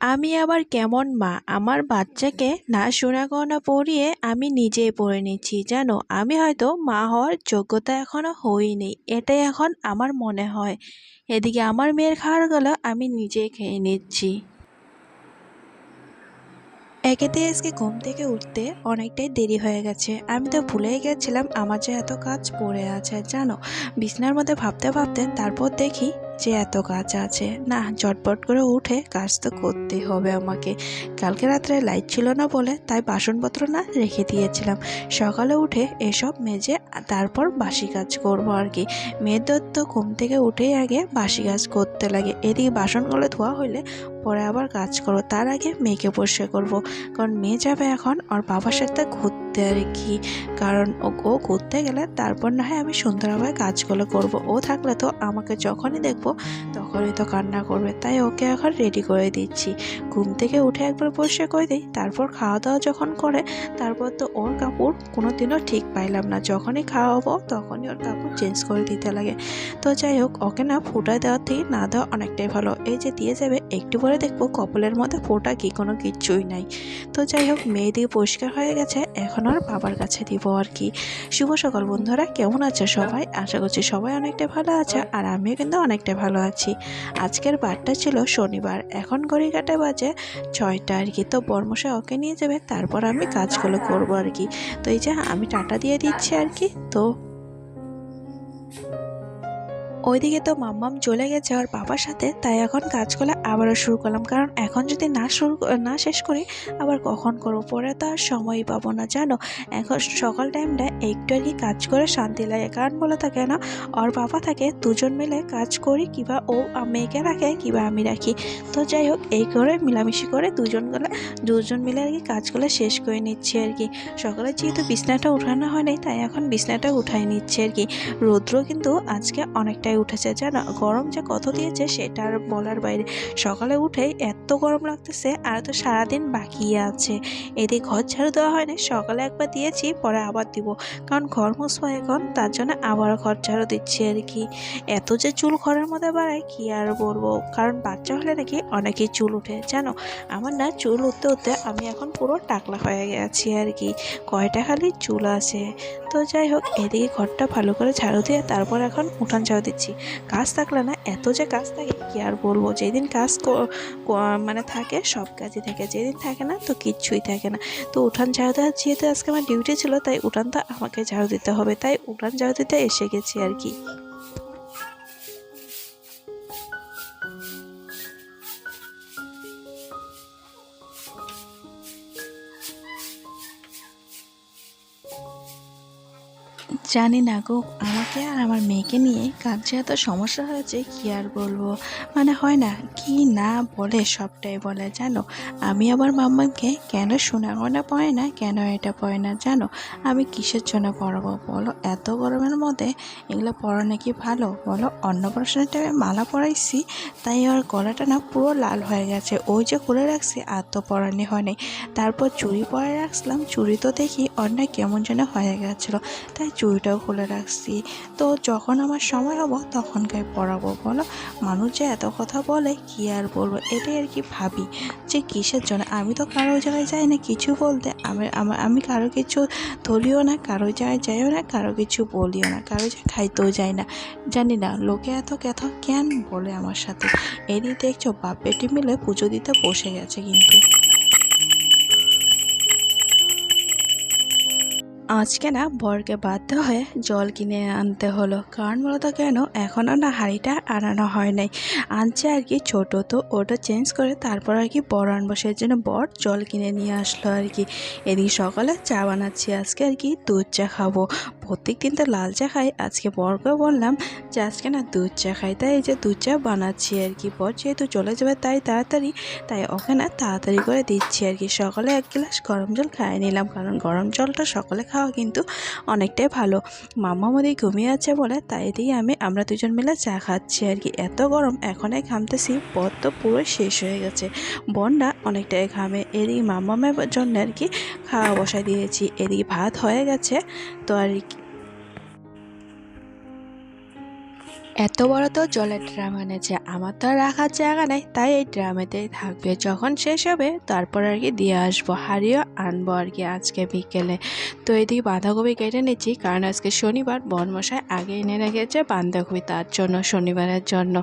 আমি আবার কেমন মা? আমার বাচ্চাকে না সোনা গয়না পরিয়ে আমি নিজেই পরে নিচ্ছি, জানো? আমি হয়তো মা হওয়ার যোগ্যতা এখনও হইনি, এটাই এখন আমার মনে হয়। এদিকে আমার মেয়ের খাবারগুলো আমি নিজেই খেয়ে নিচ্ছি। একেতে আজকে ঘুম থেকে উঠতে অনেকটাই দেরি হয়ে গেছে। আমি তো ভুলেই গেছিলাম, আমার যে এত কাজ পড়ে আছে, জানো? বিছনার মধ্যে ভাবতে ভাবতে তারপর দেখি যে এত কাজ আছে। না চটপট করে উঠে কাজ তো করতেই হবে আমাকে। কালকে রাত্রে লাইট ছিল না বলে তাই বাসনপত্র না রেখে দিয়েছিলাম। সকালে উঠে এসব মেজে তারপর বাসি কাজ করব আর কি। মেয়েদের তো ঘুম থেকে উঠেই আগে বাসি কাজ করতে লাগে। এদিকে বাসনগুলো ধোয়া হইলে পরে আবার কাজ করো, তার আগে মেয়েকে পরিষ্কার করব। কারণ মেয়ে যাবে এখন ওর বাবার সাথে ঘুরতে আর কি। কারণ ও ঘুরতে গেলে তারপর না হয় আমি সুন্দরভাবে কাজগুলো করব। ও থাকলে তো আমাকে যখনই দেখব, তখনই তো কান্না করবে। তাই ওকে এখন রেডি করে দিচ্ছি। ঘুম থেকে উঠে একবার পরিষ্কার করে দিই, তারপর খাওয়া দাওয়া যখন করে, তারপর তো ওর কাপড় কোনো দিনও ঠিক পাইলাম না। যখনই খাওয়াবো, তখনই ওর কাপড় চেঞ্জ করে দিতে লাগে। তো যাই হোক, ওকে না ফোটায় দেওয়ার থেকে না দেওয়া অনেকটাই ভালো। এই যে দিয়ে যাবে, একটু দেখব কপালের মধ্যে ফোটা কি, কোনো কিচ্ছুই নাই। তো যাই হোক মেয়ে দিয়ে পরিষ্কার হয়ে গেছে, এখন আর বাবার কাছে দিব আর কি। শুভ সকাল বন্ধুরা, কেমন আছে সবাই? আশা করছি সবাই অনেকটা ভালো আছে, আর আমিও কিন্তু অনেকটা ভালো আছি। আজকের বারটা ছিল শনিবার, এখন ঘড়ি কাটে বাজে ছয়টা আর কি। তো বর্মশা ওকে নিয়ে যাবে, তারপর আমি কাজগুলো করব আর কি। তো এই যে আমি টাটা দিয়ে দিচ্ছি আর কি, তো ওইদিকে তো মাম্মাম চলে গেছে ওর বাবার সাথে, তাই এখন কাজগুলো আবারও শুরু করলাম। কারণ এখন যদি না শুরু না শেষ করি, আবার কখন করব? পরে তো আর সময়ই পাবো না, জানো? এখন সকাল টাইমটা একটু আর কি কাজ করে শান্তি লাগে। কারণ বলে থাকে না ওর বাবা থাকে, দুজন মিলে কাজ করি, কিবা ও মেয়েকে রাখে, কিবা আমি রাখি। তো যাই হোক, এই করে মিলামিশি করে দুজন গেলে দুজন মিলে আর কি কাজগুলো শেষ করে নিচ্ছি আর কি সকালে যেহেতু বিছনাটা উঠানো হয়নি তাই এখন বিছনাটা উঠাই নিচ্ছে আর কি রৌদ্র কিন্তু আজকে অনেকটাই উঠেছে, জানো? গরম যে কত দিয়েছে সেটা আর বলার বাইরে। সকালে উঠে এত গরম লাগতেছে, আর তো সারাদিন বাকি আছে। এদিকে ঘর ঝাড়ু দেওয়া হয়নি, সকালে একবার দিয়েছি, পরে আবার দিব। কারণ ঘর মুছবো এখন, তার জন্য আবার ঘর ঝাড়ু দিচ্ছি আর কি। এত যে চুল ঘরের মধ্যে বাড়ায়, কি আর বলব? কারণ বাচ্চা হলে নাকি অনেকেই চুল উঠে, জানো? আমার না চুল উঠতে উঠতে আমি এখন পুরো টাকলা হয়ে গেছি আর কি। কয়টা খালি চুল আছে। তো যাই হোক, এদিকে ঘরটা ভালো করে ঝাড়ু দিয়ে, তারপর এখন উঠান ঝাড়ু দিচ্ছি। কাজ থাকলে না, এত যে কাজ থাকে, কি আর বলব? যেদিন কাজ মানে থাকে, সব কাজই থাকে। যেদিন থাকে না, তো কিচ্ছুই থাকে না। তো উঠান ঝাড়ু দেওয়ার, যেহেতু আজকে আমার ডিউটি ছিল, তাই উঠানটা আমাকে ঝাড়ু দিতে হবে। তাই উঠান ঝাড়ু দিতে এসে গেছি আর কি। জানি না গো, আমাকে আর আমার মেয়েকে নিয়ে কাজে এত সমস্যা হয়েছে, কি আর বলব? মানে হয় না, কি না বলে সবটাই বলে, জানো? আমি আমার মাম্মাকে কেন সোনা গয়না পড়ে না, কেন এটা পড়ে না, জানো? আমি কিসের জন্য পড়াবো? বলো, এত গরমের মধ্যে এগুলো পড়া নাকি ভালো? বলো অন্নপ্রাশনের টাইমে মালা পরাইছি, তাই ওর গলাটা না পুরো লাল হয়ে গেছে। ওই যে খুলে রাখছি, আর তো পরানি হয়নি। তারপর চুড়ি পরে রাখছিলাম, চুড়ি তো দেখি অন্যায় কেমন যেন হয়ে গেছিল। তাই চুড়িটাও খুলে রাখছি। তো যখন আমার সময় হব, তখনকার পড়াবো। বলো, মানুষ যে এত কথা বলে, কি আর বলব? এটাই আর কি ভাবি যে কিসের জন্য? আমি তো কারও জায়গায় যাই না কিছু বলতে। আমি আমার আমি কারও কিছু ধরিও না, কারও জায়গায় যাইও না, কারও কিছু বলিও না, কারও জায়গায় খাইতেও যাই না। জানি না, লোকে এত কথা কেন বলে আমার সাথে? এদিকে দেখছ বাপ বেটি মিলে পুজো দিতে বসে গেছে কিন্তু। আজকে না বরকে বাধ্য হয়ে জল কিনে আনতে হলো। কারণ মূলত কেন? এখনও না হাঁড়িটা আনানো হয় নাই। আনছে আর কি ছোট, তো ওটা চেঞ্জ করে তারপর আর কি বড় আনব। সেই জন্য বর জল কিনে নিয়ে আসলো আর কি। এদিকে সকালে চা বানাচ্ছি, আজকে আর কি দুধ চা খাব। প্রত্যেক দিন তো লাল চা খাই। আজকে বরকেও বললাম যে, আজকে না দুধ চা খাই। তাই এই যে দুধ চা বানাচ্ছি আর কি। বর যেহেতু চলে যাবে তাই তাড়াতাড়ি, তাই ওকে না তাড়াতাড়ি করে দিচ্ছি আর কি। সকালে এক গ্লাস গরম জল খাইয়ে নিলাম, কারণ গরম জলটা সকালে খাওয়া কিন্তু অনেকটাই ভালো। মামা মোদি ঘুমিয়ে আছে বলে তাই দিয়ে আমি, আমরা দুজন মিলে চা খাচ্ছি আর কি। এত গরম এখন এখনই ঘামতেছি পথ তো পুরো শেষ হয়ে গেছে। বন্যা অনেকটাই ঘামে। এদিকে মামামের জন্য আর কি খাওয়া বসায় দিয়েছি। এদিকে ভাত হয়ে গেছে। তো আর এত বড় তো জলের ড্রাম এনেছে। আমার তো রাখার জায়গা নেই, তাই এই ড্রামেতেই থাকবে। যখন শেষ হবে, তারপর আর কি দিয়ে আসব। হারিয়েও আনব আর কি আজকে বিকেলে। তো এদিকে বাঁধাকপি কেটে নিচ্ছি, কারণ আজকে শনিবার, বনমশাই আগে এনে রেখেছে বাঁধাকপি তার জন্য, শনিবারের জন্য।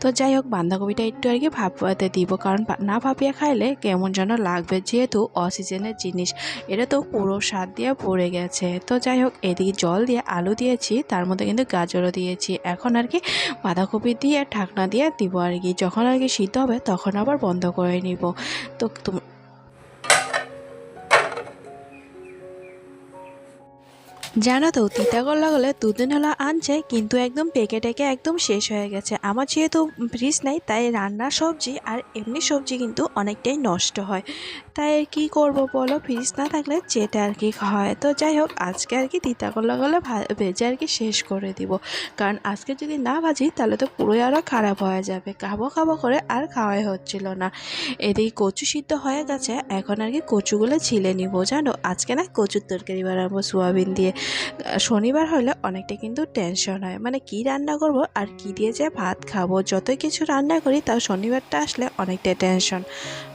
তো যাই হোক, বাঁধাকপিটা একটু আর কি ভাপাতে দিব, কারণ না ভাপিয়ে খাইলে কেমন যেন লাগবে, যেহেতু অসিজনের জিনিস। এটা তো পুরো স্বাদ দিয়ে পড়ে গেছে। তো যাই হোক, এদিকে জল দিয়ে আলু দিয়েছি, তার মধ্যে কিন্তু গাজরও দিয়েছি। এখন আর কি বাঁধাকপি দিয়ে আর ঢাকনা দিয়ে দিব আর কি। যখন আর কি সিদ্ধ হবে, তখন আবার বন্ধ করে নিব। তো জানো তো তিতাকর লাগালে দুদিন হলো আনছে, কিন্তু একদম পেকে টেকে একদম শেষ হয়ে গেছে। আমার যেহেতু ফ্রিজ নাই, তাই রান্না সবজি আর এমনি সবজি কিন্তু অনেকটাই নষ্ট হয়। তাই আর কি করব বলো? ফ্রিজ না থাকলে যেটা আর কি হয়। তো যাই হোক, আজকে আর কি তিতাকর লাগালে ভা- ভেজে আর কি শেষ করে দিব। কারণ আজকে যদি না ভাজি, তাহলে তো পুরোই আরও খারাপ হয়ে যাবে। খাব খাব করে আর খাওয়াই হচ্ছিল না। এদিকে কচু সিদ্ধ হয়ে গেছে, এখন আর কি কচুগুলো ছিলে নিব, জানো? আজকে না কচুর তরকারি বানাবো সোয়াবিন দিয়ে। শনিবার হলে অনেকটা কিন্তু টেনশন হয়। মানে কি রান্না করব আর কি দিয়ে যে ভাত খাব? যতই কিছু রান্না করি, তাও শনিবারটা আসলে অনেকটা টেনশন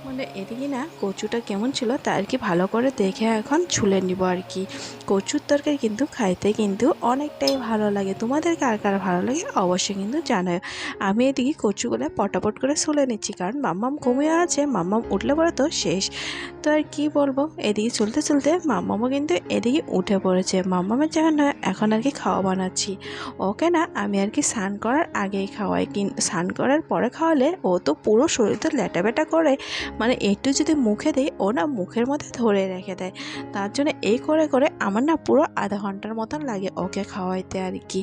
মানে এদিকে না, কচুটা কেমন ছিল তা আর কি ভালো করে দেখে এখন ছুলে নিব আর কি। কচুর তরকারি কিন্তু খাইতে কিন্তু অনেকটাই ভালো লাগে। তোমাদের কার কার ভালো লাগে অবশ্যই কিন্তু জানাও। আমি এদিকে কচুগুলো পটাপট করে ছুলে নিচ্ছি, কারণ মাম্মাম ঘুমিয়ে আছে, মাম্মাম উঠলে পরে তো শেষ। তো আর কি বলব, এদিকে চলতে চলতে মাম্মামও কিন্তু এদিকে উঠে পড়েছে। মাম্মামের নয় এখন আর কি খাওয়া বানাচ্ছি। ওকে না, আমি আর কি স্নান করার আগেই খাওয়াই। কিন্তু স্নান করার পরে খাওয়ালে ও তো পুরো শরীর তো ল্যাটা করে। মানে একটু যদি মুখে দেয় ও না মুখের মধ্যে ধরে রেখে দেয়। তার জন্য এই করে করে আমার না পুরো আধা ঘণ্টার মতন লাগে ওকে খাওয়াইতে আর কি।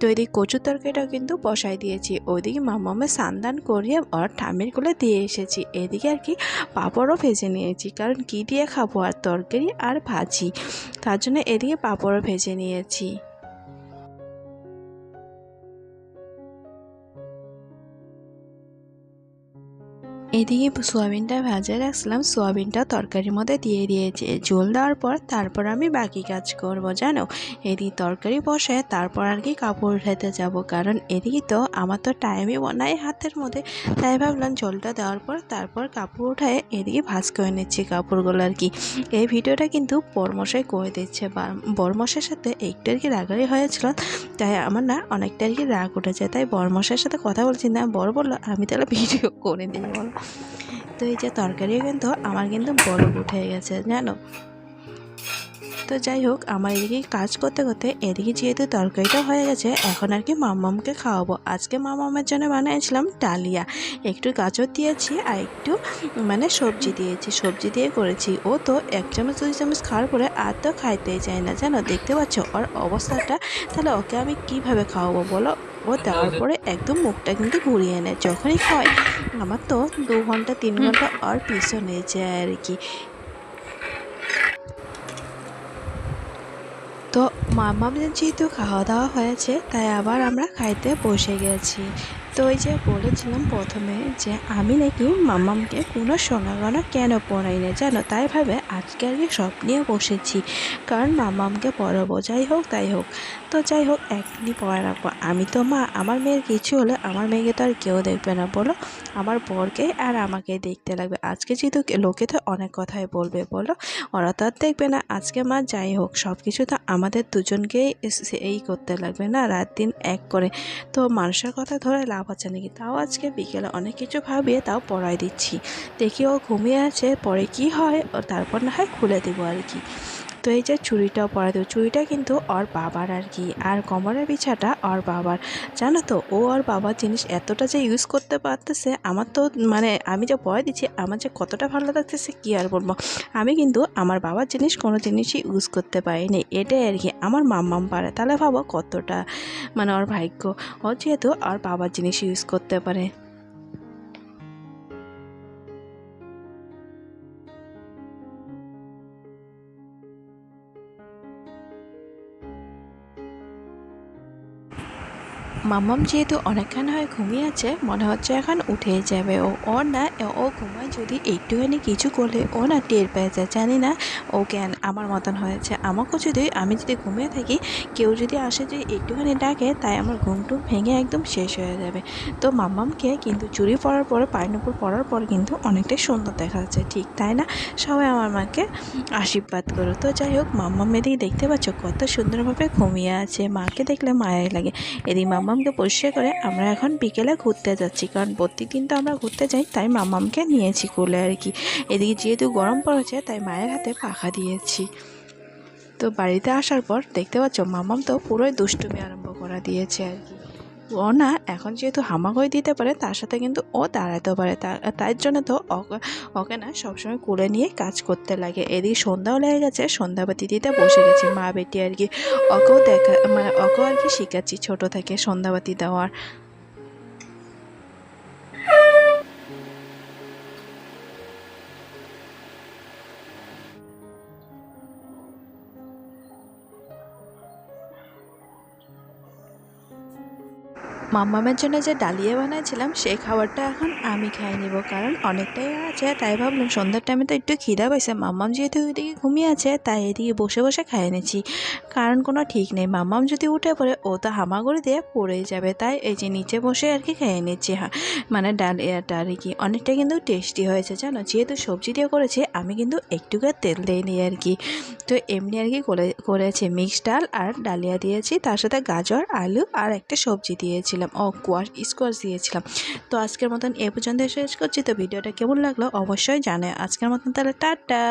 তো এদিকে কচুর তরকারিটা কিন্তু বসাই দিয়েছি। ওইদিকে মামামে সান্দান করিয়ে ওর ঠামির কোলে দিয়ে এসেছি। এদিকে আর কি পাঁপড়ও ভেজে নিয়েছি। কারণ কি দিয়ে খাব আর তরকারি আর ভাজি? তার জন্য এদিকে পাঁপড়ও ভেজে নিয়েছি। এদিকে সোয়াবিনটা ভাজা রাখছিলাম, সোয়াবিনটা তরকারির মধ্যে দিয়ে দিয়েছি। জল দেওয়ার পর তারপর আমি বাকি কাজ করব, জানো? এদিকে তরকারি বসে তারপর আর কি কাপড় উঠাতে যাব, কারণ এদিকে তো আমার তো টাইমই নাই হাতের মধ্যে। তাই ভাবলাম জলটা দেওয়ার পর তারপর কাপড় উঠায় এদিকে ভাজ করে নিচ্ছি কাপড়গুলো আর কি। এই ভিডিওটা কিন্তু বরমশাই করে দিচ্ছে বরমশার সাথে একটু আর কি রাগারি হয়েছিল, তাই আমার না অনেকটা আর কি রাগ উঠেছে, তাই বরমশার সাথে কথা বলছি না। বড় বলল, আমি তাহলে ভিডিও করে দিই বলো। তো এই যে তরকারিও কিন্তু আমার কিন্তু বড় উঠে গেছে, জানো? তো যাই হোক, আমার এদিকে কাজ করতে করতে এদিকে যেহেতু তরকারিটা হয়ে গেছে, এখন আর কি মামামকে খাওয়াবো। আজকে মামামের জন্য বানিয়েছিলাম ডালিয়া। একটু গাজর দিয়েছি আর একটু মানে সবজি দিয়েছি। সবজি দিয়ে করেছি। ও তো এক চামচ, দুই চামচ খাওয়ার পরে আর তো খাইতেই চায় না, জানো? দেখতে পাচ্ছ ওর অবস্থাটা? তাহলে ওকে আমি কীভাবে খাওয়াবো বলো? ও দেওয়ার পরে একদম মুখটা কিন্তু ঘুরিয়ে নেয় যখনই খাওয়াই আমার তো দু ঘণ্টা তিন ঘণ্টা আর পিছনে যায় আর কি। তো মামাদের যেহেতু খাওয়া দাওয়া হয়েছে তাই আবার আমরা খাইতে বসে গেছি। তো ওই যে বলেছিলাম প্রথমে যে আমি নাকি মামামকে কোনো সোনা গয়না কেন পরাই না, জানো? তাই ভাবে আজকে আর কি সব নিয়ে বসেছি। কারণ মামামকে পরাবো, যাই হোক, তাই হোক। তো যাই হোক, একদিনই পরে রাখব। আমি তো মা, আমার মেয়ের কিছু হলে আমার মেয়েকে তো আর কেউ দেখবে না, বলো? আমার বরকে আর আমাকে দেখতে লাগবে। আজকে যেহেতু লোকে তো অনেক কথাই বলবে, বলো? ওরা তো আর দেখবে না। আজকে মা, যাই হোক সব কিছু তো আমাদের দুজনকেই এই করতে লাগবে না, রাত দিন এক করে। তো মানুষের কথা ধরে লাভ আছে নাকি তাও আজকে বিকেলে অনেক কিছু ভাবিয়ে তাও পড়াই দিচ্ছি। দেখি ও ঘুমিয়ে আছে, পরে কি হয়? তারপর না হয় খুলে দেবো আর কি। তো এই যে চুড়িটাও পরা দেবো চুড়িটা কিন্তু ওর বাবার আর কি। আর কোমরের বিছাটা ওর বাবার। জানো তো, ও আর বাবার জিনিস এতটা যে ইউজ করতে পারতেছে, আমার তো মানে আমি যে পরে দিচ্ছি, আমার যে কতটা ভালো লাগতেছে কি আর বলব? আমি কিন্তু আমার বাবার জিনিস কোনো জিনিসই ইউজ করতে পারিনি। এটাই আর কি, আমার মাম্মাম পারে। তাহলে ভাবো কতটা মানে ওর ভাগ্য। ও যেহেতু আর বাবার জিনিস ইউজ করতে পারে। মাম্মাম যেহেতু অনেকক্ষণ হয়ে ঘুমিয়ে আছে, মনে হচ্ছে এখন উঠে যাবে। ও, ওর না, ও ঘুমায় যদি একটুখানি কিছু করলে ও না টের পেয়ে যায়, জানি না। ও জ্ঞান আমার মতন হয়েছে। আমাকেও যদি, আমি যদি ঘুমিয়ে থাকি, কেউ যদি আসে যে একটুখানি ডাকে, তাই আমার ঘুমটুম ভেঙে একদম শেষ হয়ে যাবে। তো মাম্মামকে কিন্তু চুরি পরার পরে পাইনপুর পরার পর কিন্তু অনেকটাই সুন্দর দেখা যাচ্ছে, ঠিক তাই না? সবাই আমার মাকে আশীর্বাদ করো। তো যাই হোক মাম্মাম এদিকে দেখতে পাচ্ছ কত সুন্দরভাবে ঘুমিয়ে আছে। মাকে দেখলে মায়া লাগে। এদিকে মাম্মামকে পরিষ্কার করে আমরা এখন বিকেলে ঘুরতে যাচ্ছি। কারণ প্রত্যেকদিন তো আমরা ঘুরতে যাই, তাই মামামকে নিয়েছি কোলে আর কি। এদিকে যেহেতু গরম পড়েছে, তাই মায়ের হাতে পাখা দিয়েছি। তো বাড়িতে আসার পর দেখতে পাচ্ছ মামাম তো পুরোই দুষ্টুমি আরম্ভ করা দিয়েছে আর কি। ও না, এখন যেহেতু হামাগুড়ি দিতে পারে, তার সাথে কিন্তু ও দাঁড়াতেও পারে। তার জন্য তো ওকে না সবসময় কুলে নিয়ে কাজ করতে লাগে। এদিকে সন্ধ্যাও লেগে গেছে সন্ধ্যাবাতি দিতে বসে গেছি। মা, বেটি আর কি, ওকেও দেখা মানে ওকেও আর কি শিখাচ্ছি, ছোটো থেকে সন্ধ্যাবাতি দেওয়ার মাম্মামের জন্য যে ডালিয়া বানাইছিলাম সেই খাবারটা এখন আমি খাই নিব। কারণ অনেকটাই আছে, তাই ভাবলাম সন্ধ্যার টাইমে তো একটু খিদা পাইছে। মাম্মাম যেহেতু ওইদিকে ঘুমিয়ে আছে, তাই এদিকে বসে বসে খাইয়ে নিচ্ছি কারণ কোনো ঠিক নেই, মাম্মাম যদি উঠে পড়ে, ও তো হামাগুড়ি দিয়ে পড়েই যাবে। তাই এই যে নিচে বসে আর কি খেয়ে নিচ্ছি হ্যাঁ মানে ডালিয়াটা আর কি। অনেকটা কিন্তু টেস্টি হয়েছে, জানো? যেহেতু সবজি দিয়ে করেছি, আমি কিন্তু একটুকে তেল দিইনি আর কি। তো এমনি আর কি করে, করেছি। মিক্সড ডাল আর ডালিয়া দিয়েছি, তার সাথে গাজর, আলু আর একটা সবজি দিয়েছিলাম ও কোয়াশ স্কোয়াশ দিয়েছিলাম। তো আজকের মতন এ পর্যন্ত শেষ করছি। তো ভিডিওটা কেমন লাগল অবশ্যই জানে আজকের মতন তাহলে টাটা।